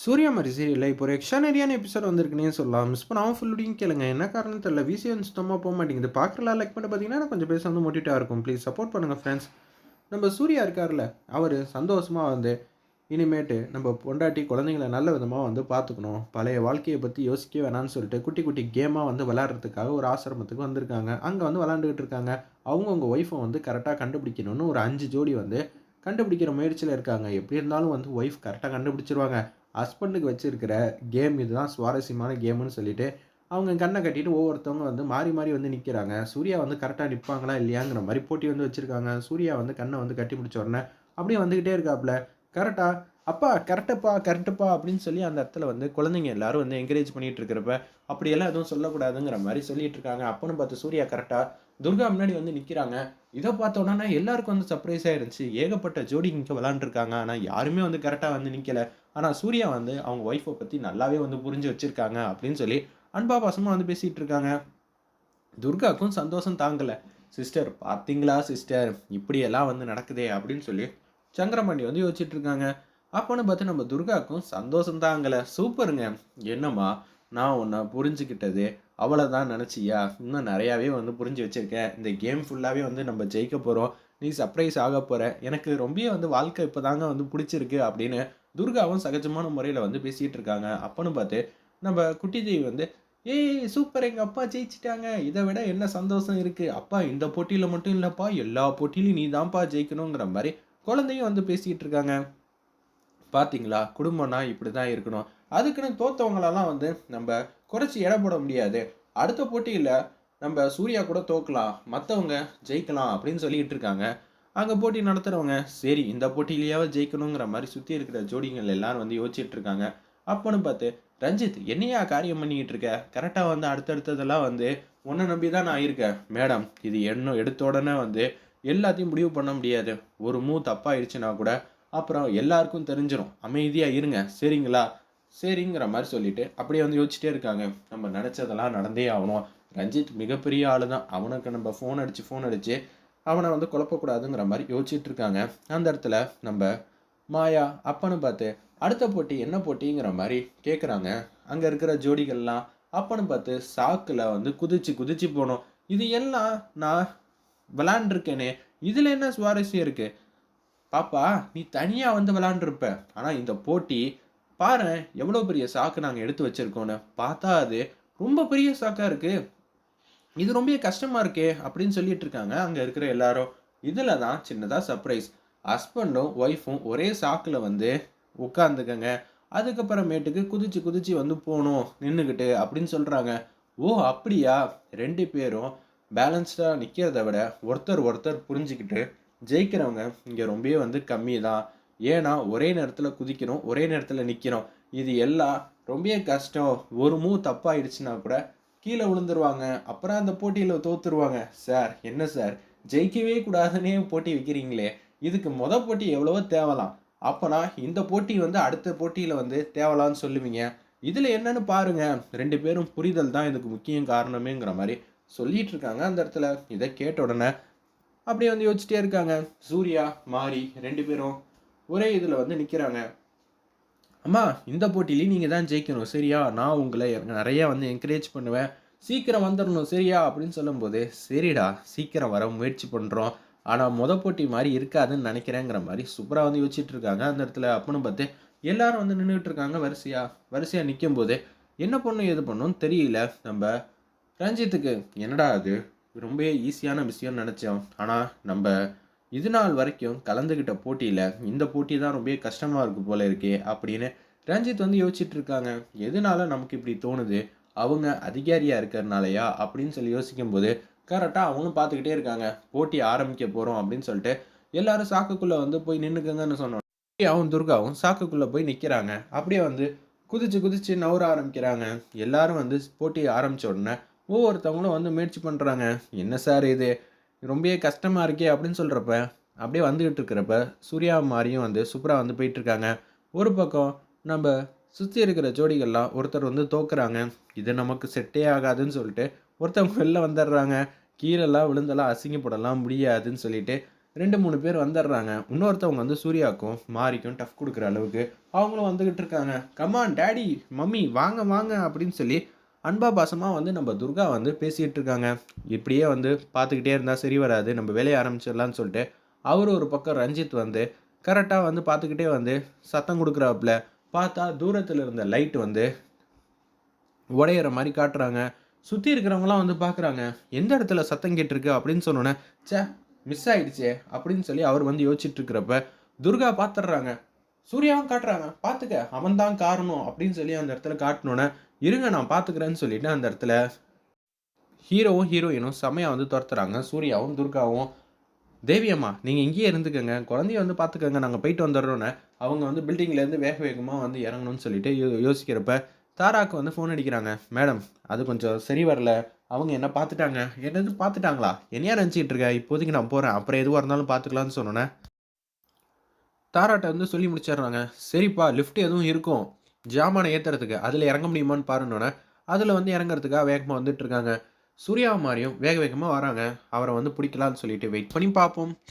சூர்யா மாதிரி சீரியலில் இப்போ ஒரு எக்ஸ்ட்ரானரியான எபிசோட் வந்திருக்குன்னே சொல்லலாம். மிஸ் பண்ணாமல் ஃபுல்லுடையும் கேளுங்க. என்ன காரணம் தெரியல. விசி வந்து சுத்தமாக போக மாட்டேங்குது. பார்க்கலாம் லைக் பண்ணி பார்த்தீங்கன்னா கொஞ்சம் பேச வந்து மோட்டிவேட்டாக இருக்கும். ப்ளீஸ் சப்போர்ட் பண்ணுங்கள் ஃப்ரெண்ட்ஸ் நம்ம சூர்யா இருக்கார்ல அவர் சந்தோஷமாக வந்து இனிமேட்டு நம்ம பொண்டாட்டி குழந்தைங்கள நல்ல விதமாக வந்து பார்த்துக்கணும். பழைய வாழ்க்கையை பற்றி யோசிக்க வேணாம்னு சொல்லிட்டு குட்டி குட்டி கேமாக வந்து விளாட்றதுக்காக ஒரு ஆசிரமத்துக்கு வந்திருக்காங்க. அங்கே வந்து விளாண்டுக்கிட்டு இருக்காங்க. அவங்கவுங்க ஒய்ஃபை வந்து கரெக்டாக கண்டுபிடிக்கணும்னு ஒரு அஞ்சு ஜோடி வந்து கண்டுபிடிக்கிற முயற்சியில் இருக்காங்க. எப்படி இருந்தாலும் வந்து ஒய்ஃப் கரெக்டாக கண்டுபிடிச்சிருவாங்க. ஹஸ்பண்டுக்கு வச்சிருக்கிற கேம் இதுதான் சுவாரஸ்யமான கேம்னு சொல்லிட்டு அவங்க கண்ணை கட்டிட்டு ஒவ்வொருத்தவங்க வந்து மாறி மாறி வந்து நிற்கிறாங்க சூர்யா வந்து கரெக்டாக நிற்பாங்களா இல்லையாங்கிற மாதிரி போட்டி வந்து வச்சுருக்காங்க. சூர்யா வந்து கண்ணை வந்து கட்டி முடிச்ச உடனே அப்படியே வந்துக்கிட்டே இருக்காப்புல. கரெக்டாக அப்பா கரெக்டப்பா கரெக்டப்பா அப்படின்னு சொல்லி அந்த இடத்துல வந்து குழந்தைங்க எல்லாரும் வந்து என்கரேஜ் பண்ணிட்டு இருக்கிறப்ப அப்படியெல்லாம் எதுவும் சொல்லக்கூடாதுங்கிற மாதிரி சொல்லிட்டு இருக்காங்க. அப்பன்னு பார்த்து சூர்யா கரெக்டாக துர்கா முன்னாடி வந்து நிற்கிறாங்க இதை பார்த்த உடனே எல்லாருக்கும் வந்து சர்ப்ரைஸ் இருந்துச்சு. ஏகப்பட்ட ஜோடி இங்கே விளாண்டுருக்காங்க ஆனால் யாருமே வந்து கரெக்டாக வந்து நிற்கல ஆனால் சூர்யா வந்து அவங்க ஒய்ஃபை பற்றி நல்லாவே வந்து புரிஞ்சு வச்சுருக்காங்க அப்படின்னு சொல்லி அன்பா பாசமாக வந்து பேசிகிட்டு இருக்காங்க. துர்காக்கும் சந்தோஷம் தாங்கலை. சிஸ்டர் பார்த்தீங்களா சிஸ்டர் இப்படியெல்லாம் வந்து நடக்குதே அப்படின்னு சொல்லி சங்கரமணி வந்து யோசிச்சுட்டு இருக்காங்க. அப்போன்னு பார்த்து நம்ம துர்காக்கும் சந்தோஷம் தாங்கலை சூப்பருங்க. என்னம்மா நான் உன்னை புரிஞ்சுக்கிட்டது அவ்வளோதான் நினச்சியா? இன்னும் நிறையாவே வந்து புரிஞ்சு வச்சுருக்கேன். இந்த கேம் ஃபுல்லாகவே வந்து நம்ம ஜெயிக்க போகிறோம் நீ சர்ப்ரைஸ் ஆக போகிற எனக்கு ரொம்ப வந்து வாழ்க்கை இப்போ தாங்க வந்து பிடிச்சிருக்கு அப்படின்னு துர்காவும் சகஜமான முறையில் வந்து பேசிகிட்டு இருக்காங்க. அப்போன்னு பார்த்து நம்ம குட்டி தேவி வந்து ஏய் சூப்பர் எங்கள் அப்பா ஜெயிச்சிட்டாங்க. இதை விட என்ன சந்தோஷம் இருக்குது அப்பா இந்த போட்டியில் மட்டும் இல்லைப்பா. எல்லா போட்டியிலையும் நீ தான்ப்பா ஜெயிக்கணுங்கிற மாதிரி குழந்தையும் வந்து பேசிக்கிட்டு இருக்காங்க. பார்த்தீங்களா குடும்பம்னா இப்படி தான் இருக்கணும். அதுக்குன்னு தோத்தவங்களெல்லாம் வந்து நம்ம குறைச்சி எடை போட முடியாது. அடுத்த போட்டியில் நம்ம சூர்யா கூட தோக்கலாம். மற்றவங்க ஜெயிக்கலாம் அப்படின்னு சொல்லிக்கிட்டு இருக்காங்க. அங்கே போட்டி நடத்துகிறவங்க சரி இந்த போட்டியிலேயாவது ஜெயிக்கணுங்கிற மாதிரி சுற்றி இருக்கிற ஜோடிகள் எல்லாரும் வந்து யோசிச்சுட்டு இருக்காங்க. அப்போன்னு பார்த்து ரஞ்சித் என்னையா காரியம் பண்ணிக்கிட்டு இருக்க? கரெக்டாக வந்து அடுத்தடுத்ததெல்லாம் வந்து உன்னை நம்பி தான் நான் இருக்கேன். மேடம் இது என்ன எடுத்த உடனே வந்து எல்லாத்தையும் முடிவு பண்ண முடியாது. ஒரு மூ தப்பாயிடுச்சுன்னா கூட அப்புறம் எல்லாருக்கும் தெரிஞ்சிடும் அமைதியாக இருங்க. சரிங்களா? சரிங்கிற மாதிரி சொல்லிட்டு அப்படியே வந்து யோசிச்சுட்டே இருக்காங்க. நம்ம நினச்சதெல்லாம் நடந்தே ஆகணும். ரஞ்சித் மிகப்பெரிய ஆள் தான் அவனுக்கு நம்ம ஃபோன் அடித்து ஃபோன் அடித்து அவனை வந்து குழப்பக்கூடாதுங்கிற மாதிரி யோசிச்சுட்டு இருக்காங்க. அந்த இடத்துல நம்ம மாயா அப்பன்னு பார்த்து அடுத்த போட்டி என்ன போட்டிங்கிற மாதிரி கேட்குறாங்க அங்கே இருக்கிற ஜோடிகள்லாம் அப்பன்னு பார்த்து சாக்கில் வந்து குதிச்சு குதிச்சு போனோம் இது எல்லாம் நான் விளாண்டுருக்கேனே. இதில் என்ன சுவாரஸ்யம் இருக்குது பாப்பா நீ தனியாக வந்து விளாண்டுருப்ப ஆனால் இந்த போட்டி பாரு எவ்வளோ பெரிய சாக்கு நாங்கள் எடுத்து வச்சுருக்கோன்னு. பார்த்தா அது ரொம்ப பெரிய சாக்காக இருக்குது இது ரொம்ப கஷ்டமாக இருக்கே அப்படின்னு சொல்லிட்டு இருக்காங்க அங்கே இருக்கிற எல்லாரும். இதில் தான் சின்னதாக சர்ப்ரைஸ் ஹஸ்பண்டும் ஒய்ஃபும் ஒரே சாக்கில் வந்து உட்காந்துக்கங்க அதுக்கப்புறமேட்டுக்கு குதிச்சு குதிச்சு வந்து போகணும் நின்றுக்கிட்டு அப்படின்னு சொல்கிறாங்க ஓ அப்படியா? ரெண்டு பேரும் பேலன்ஸ்டாக நிற்கிறத விட ஒருத்தர் ஒருத்தர் புரிஞ்சுக்கிட்டு ஜெயிக்கிறவங்க இங்கே ரொம்பவே வந்து கம்மி தான் ஏன்னா ஒரே நேரத்தில் குதிக்கணும் ஒரே நேரத்தில் நிற்கிறோம் இது எல்லாம் ரொம்பவே கஷ்டம். ஒரு மூ தப்பாயிடுச்சுன்னா கூட கீழே விழுந்துருவாங்க. அப்புறம் அந்த போட்டியில் தோத்துருவாங்க. சார் என்ன சார்? ஜெயிக்கவே கூடாதுன்னே போட்டி வைக்கிறீங்களே. இதுக்கு மொத போட்டி எவ்வளவோ தேவலாம். அப்போனா இந்த போட்டி வந்து அடுத்த போட்டியில் வந்து தேவலான்னு சொல்லுவீங்க. இதில் என்னன்னு பாருங்க. ரெண்டு பேரும் புரிதல் தான் இதுக்கு முக்கியம் காரணமேங்கிற மாதிரி சொல்லிட்டு இருக்காங்க அந்த இடத்துல. இதை கேட்ட உடனே அப்படியே வந்து யோசிச்சிட்டே இருக்காங்க. சூர்யா மாரி ரெண்டு பேரும் ஒரே இதில் வந்து நிற்கிறாங்க அம்மா இந்த போட்டியிலையும் நீங்கள் தான் ஜெயிக்கணும் சரியா? நான் உங்களை நிறையா வந்து என்கரேஜ் பண்ணுவேன். சீக்கிரம் வந்துடணும் சரியா? அப்படின்னு சொல்லும்போது சரிடா சீக்கிரம் வர முயற்சி பண்ணுறோம் ஆனால் மொதல் போட்டி மாதிரி இருக்காதுன்னு நினைக்கிறேங்கிற மாதிரி சூப்பராக வந்து யோசிச்சுட்டு இருக்காங்க. அந்த இடத்துல அப்பன்னு பார்த்து எல்லாரும் வந்து நின்றுட்டு இருக்காங்க வரிசையா. வரிசையாக நிற்கும் போது என்ன பண்ணும் எது பண்ணும் தெரியல. நம்ம ரஞ்சித்துக்கு என்னடா அது? ரொம்ப ஈஸியான விஷயம்னு நினச்சோம். ஆனால் நம்ம இது நாள் வரைக்கும் கலந்துக்கிட்ட போட்டியில் இந்த போட்டி தான் ரொம்ப கஷ்டமாக இருக்கு போல இருக்கே அப்படின்னு ரஞ்சித் வந்து யோசிச்சுட்டு இருக்காங்க. எதனால நமக்கு இப்படி தோணுது? அவங்க அதிகாரியாக இருக்கிறனாலயா? அப்படின்னு சொல்லி யோசிக்கும் போது கரெக்டாக அவங்களும் பார்த்துக்கிட்டே இருக்காங்க. போட்டி ஆரம்பிக்க போகிறோம் அப்படின்னு சொல்லிட்டு எல்லாரும் சாக்குக்குள்ளே வந்து போய் நின்றுக்குங்கன்னு சொன்னோம். அவன் துர்காவும் சாக்குக்குள்ளே போய் நிற்கிறாங்க அப்படியே வந்து குதிச்சு குதிச்சு நவர ஆரம்பிக்கிறாங்க. எல்லாரும் வந்து போட்டியை ஆரம்பித்த உடனே ஒவ்வொருத்தவங்களும் வந்து முயற்சி பண்ணுறாங்க என்ன சார் இது? ரொம்பவே கஷ்டமாக இருக்கே அப்படின்னு சொல்கிறப்ப அப்படியே வந்துக்கிட்டு இருக்கிறப்ப சூர்யா மாதிரியும் வந்து சூப்பராக வந்து போயிட்டுருக்காங்க. ஒரு பக்கம் நம்ம சுற்றி இருக்கிற ஜோடிகள்லாம் ஒருத்தர் வந்து தோக்குறாங்க. இது நமக்கு செட்டே ஆகாதுன்னு சொல்லிட்டு ஒருத்தவங்க வெளில வந்துடுறாங்க. கீழெல்லாம் விழுந்தெல்லாம் அசிங்கப்படலாம் முடியாதுன்னு சொல்லிட்டு ரெண்டு மூணு பேர் வந்துடுறாங்க. இன்னொருத்தவங்க வந்து சூர்யாவுக்கும் மாரிக்கும் டஃப் கொடுக்குற அளவுக்கு அவங்களும் வந்துக்கிட்டு இருக்காங்க. கமான் டேடி மம்மி வாங்க வாங்க அப்படின்னு சொல்லி அன்பா பாசமாக வந்து நம்ம துர்கா வந்து பேசிகிட்டு இருக்காங்க. இப்படியே வந்து பார்த்துக்கிட்டே இருந்தால் சரி வராது. நம்ம வேலையை ஆரம்பிச்சிடலான்னு சொல்லிட்டு அவர் ஒரு பக்கம் ரஞ்சித் வந்து கரெக்டாக வந்து பார்த்துக்கிட்டே வந்து சத்தம் கொடுக்குறாப்புல. பார்த்தா தூரத்தில் இருந்த லைட் வந்து உடையிற மாதிரி காட்டுறாங்க. சுற்றி இருக்கிறவங்களாம் வந்து பார்க்குறாங்க. எந்த இடத்துல சத்தம் கேட்டிருக்கு அப்படின்னு சொன்னோன்னே ச்சே மிஸ் ஆகிடுச்சே அப்படின்னு சொல்லி அவர் வந்து யோசிச்சுட்டு இருக்கிறப்ப துர்கா பார்த்துடுறாங்க. சூர்யாவும் காட்டுறாங்க. பார்த்துக்க அவன் தான் காரணம் அப்படின்னு சொல்லி அந்த இடத்துல காட்டினோன்னே இருங்க நான் பார்த்துக்கிறேன்னு சொல்லிட்டு அந்த இடத்துல ஹீரோவும் ஹீரோயினும் செமையாக வந்து துரத்துறாங்க. சூர்யாவும் துர்காவும். தேவியம்மா நீங்கள் இங்கேயே இருந்துக்கோங்க. குழந்தைய வந்து பார்த்துக்கங்க நாங்கள் போயிட்டு வந்துடுறோன்னு அவங்க வந்து பில்டிங்லேருந்து வேக வேகமாக வந்து இறங்கணும்னு சொல்லிட்டு யோ யோசிக்கிறப்ப தாராக்கு வந்து ஃபோன் அடிக்கிறாங்க. மேடம் அது கொஞ்சம் சரி வரல. அவங்க என்ன பார்த்துட்டாங்க என்னது பார்த்துட்டாங்களா என்னையா நினச்சிக்கிட்டு இருக்க? இப்போதைக்கு நான் போகிறேன் அப்புறம் எதுவாக இருந்தாலும் பார்த்துக்கலான்னு சொன்னோன்னே. தாராட்ட வந்து சொல்லி முடிச்சிடுறாங்க. சரிப்பா லிஃப்ட் எதுவும் இருக்கும். ஜாமானை ஏற்றுறதுக்கு அதில் இறங்க முடியுமான்னு பாருன்னொன்னே அதில் வந்து இறங்குறதுக்காக வேகமாக வந்துட்டு இருக்காங்க. மாதிரியும் வேக வேகமாக வராங்க. அவரை வந்து பிடிக்கலான்னு சொல்லிட்டு வெயிட் பண்ணி பார்ப்போம்.